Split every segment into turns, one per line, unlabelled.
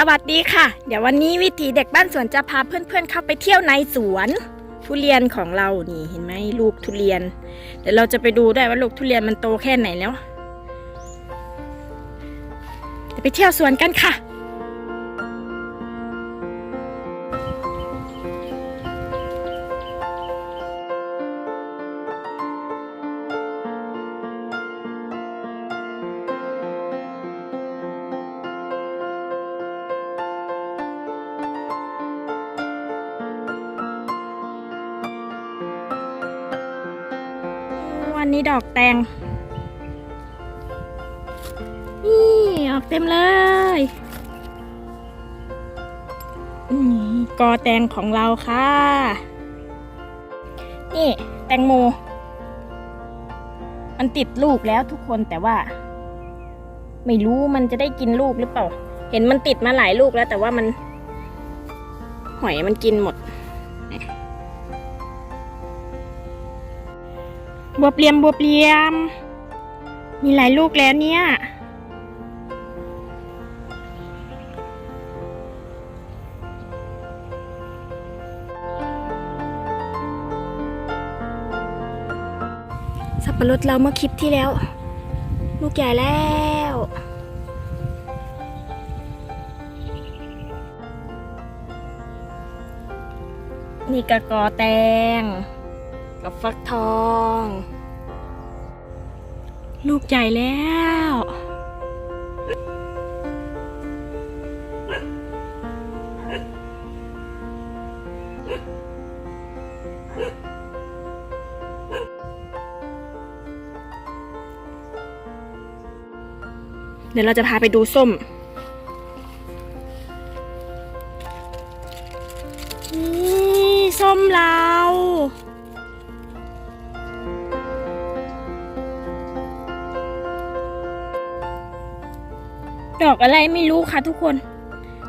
สวัสดีค่ะ เดี๋ยววันนี้วิถีเด็กบ้านสวนจะพาเพื่อนๆเข้าไปเที่ยวในสวน ทุเรียนของเรานี่เห็นไหมลูกทุเรียน เดี๋ยวเราจะไปดูได้วยว่าลูกทุเรียนมันโตแค่ไหนแล้วเดี๋ยวไปเที่ยวสวนกันค่ะ นนี้ดอกแตง นี่ออกเต็มเลยนี่กอแตงของเราค่ะ นี่แตงโม มันติดลูกแล้วทุกคนแต่ว่า ไม่รู้มันจะได้กินลูกหรือเปล่า เห็นมันติดมาหลายลูกแล้ว แต่ว่ามัน หอยมันกินหมด บวบเหลียมบวบเหลียม มีหลายลูกแล้วเนี่ย สับปะรดเราเมื่อคลิปที่แล้ว ลูกใหญ่แล้วนี่กระกอแตง กับฟักทอง ลูกใหญ่แล้ว เดี๋ยวเราจะพาไปดูส้มนี่ส้มเรา อกอะไรไม่รู้ค่ะทุกคน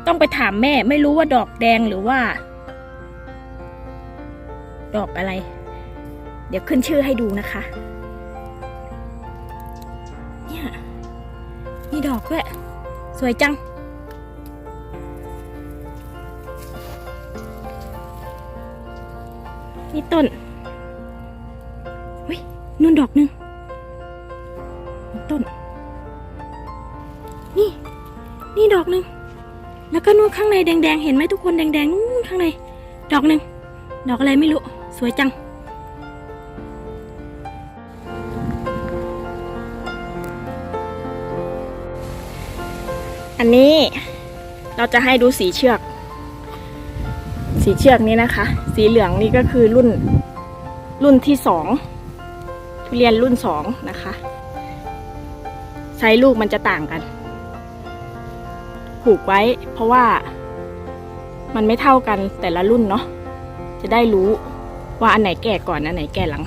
ต้องไปถามแม่ไม่รู้ว่าดอกแดงหรือว่า ดอกอะไร เดี๋ยวขึ้นชื่อให้ดูนะคะ เนี่ยมีดอกด้วย สวยจังนี่ต้นเฮ้ยนู่นดอกหนึ่งต้น ดอกหนึ่งแล้วก็นู่นข้างในแดงๆ เห็นไหมทุกคนแดงๆนู่นข้างใน ดอกหนึ่งดอกอะไรไม่รู้ สวยจัง อันนี้เราจะให้ดูสีเชือก สีเชือกนี้นะคะ สีเหลืองนี่ก็คือรุ่นรุ่นที่สองทุเรียนรุ่นสองนะคะไซส์ลูกมันจะต่างกัน ผูกไว้ เพราะว่ามันไม่เท่ากันแต่ละรุ่นเนาะจะได้รู้ว่าอันไหนแก่ก่อนอันไหนแก่หลัง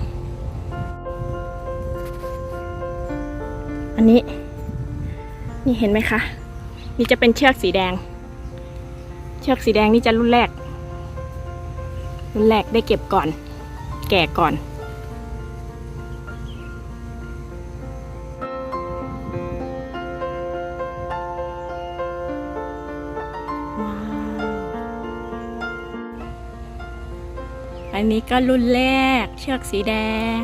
อันนี้ นี่เห็นไหมคะ นี่จะเป็นเชือกสีแดง เชือกสีแดงนี่จะรุ่นแรก รุ่นแรกได้เก็บก่อน แก่ก่อน อันนี้ก็รุ่นแรก เชือกสีแดง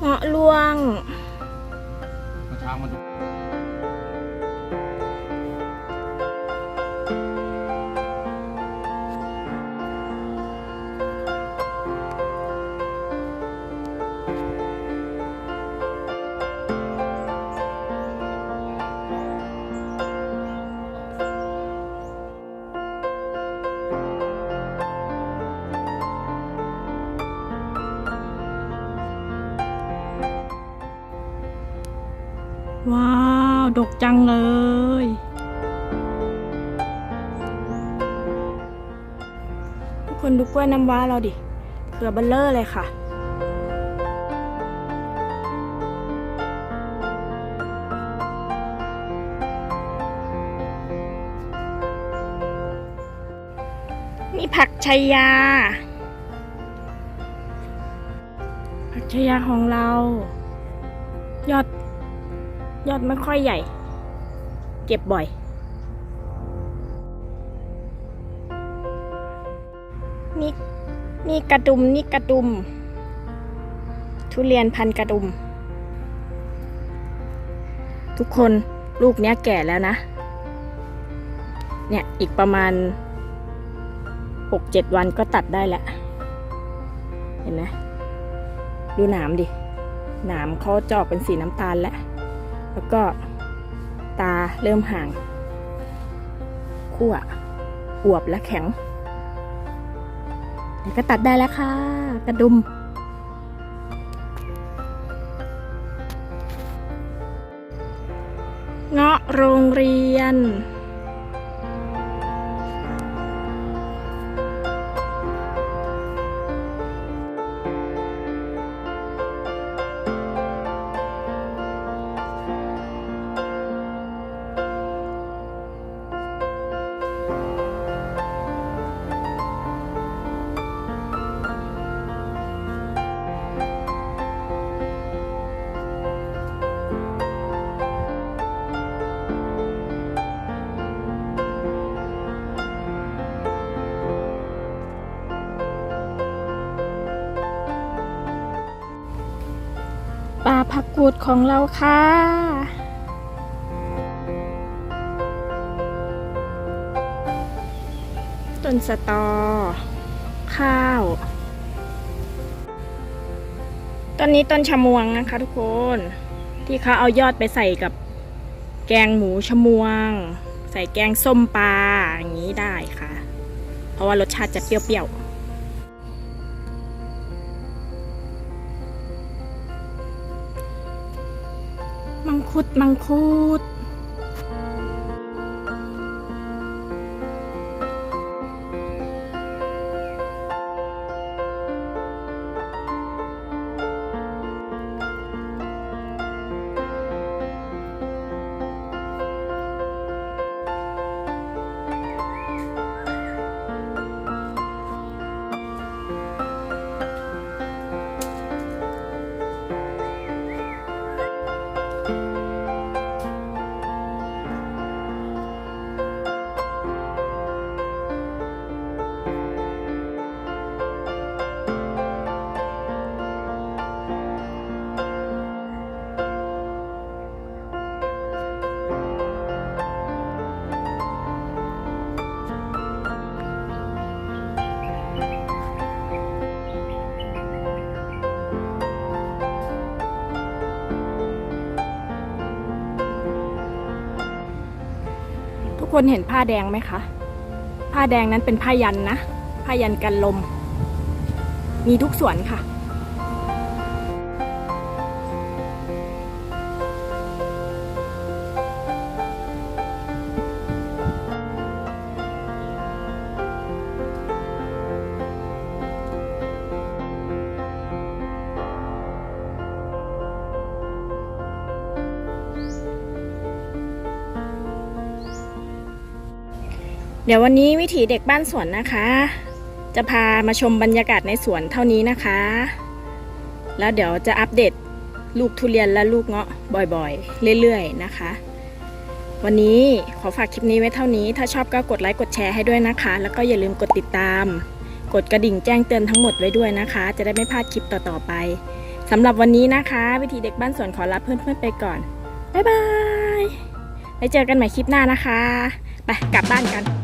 เงาะลวง
มาช้างมาดู
ว้าว ดกจังเลย ทุกคนดูกล้วยน้ำว้าเราดิเครือเบลเลอร์เลยค่ะ นี่ผักชายยา ผักชายาของเรา ยอด ยอดไม่ค่อยใหญ่ เก็บบ่อย นี่นี่กระดุมนี่กระดุม ทุเรียนพันกระดุม ทุกคนลูกเนี้ยแก่แล้วนะ เนี่ยอีกประมาณหกเจ็ดวันก็ตัดได้แหล้วเห็นไหมดูหนามดิ หนามเขาจะออกเป็นสีน้ำตาลแล้ว แล้วก็ตาเริ่มห่างขั้วอวบและแข็งเดี๋ยวก็ตัดได้แล้วค่ะ กระดุมเงาะโรงเรียน ผักกูดของเราค่ะ ต้นสตอ ข้าว ต้นนี้ต้นชะมวงนะคะทุกคน ที่เขาเอายอดไปใส่กับแกงหมูชะมวง ใส่แกงส้มปลาอย่างนี้ได้ค่ะ เพราะว่ารสชาติจะเปรี้ยวๆ มังคุดมังคุด คนเห็นผ้าแดงไหมคะ ผ้าแดงนั้นเป็นผ้ายันนะ ผ้ายันกันลม มีทุกสวนค่ะ เดี๋ยววันนี้วิถีเด็กบ้านสวนนะคะ จะพามาชมบรรยากาศในสวนเท่านี้นะคะ แล้วเดี๋ยวจะอัปเดตลูกทุเรียนและลูกเงาะบ่อยๆ เรื่อยๆนะคะ วันนี้ขอฝากคลิปนี้ไว้เท่านี้ ถ้าชอบก็กดไลค์กดแชร์ให้ด้วยนะคะ แล้วก็อย่าลืมกดติดตาม กดกระดิ่งแจ้งเตือนทั้งหมดไว้ด้วยนะคะ จะได้ไม่พลาดคลิปต่อๆไปสำหรับวันนี้นะคะ วิธีเด็กบ้านสวนขอลาเพื่อนๆไปก่อนบ๊ายบายไว้เจอกันใหม่คลิปหน้านะคะ ไปกลับบ้านกัน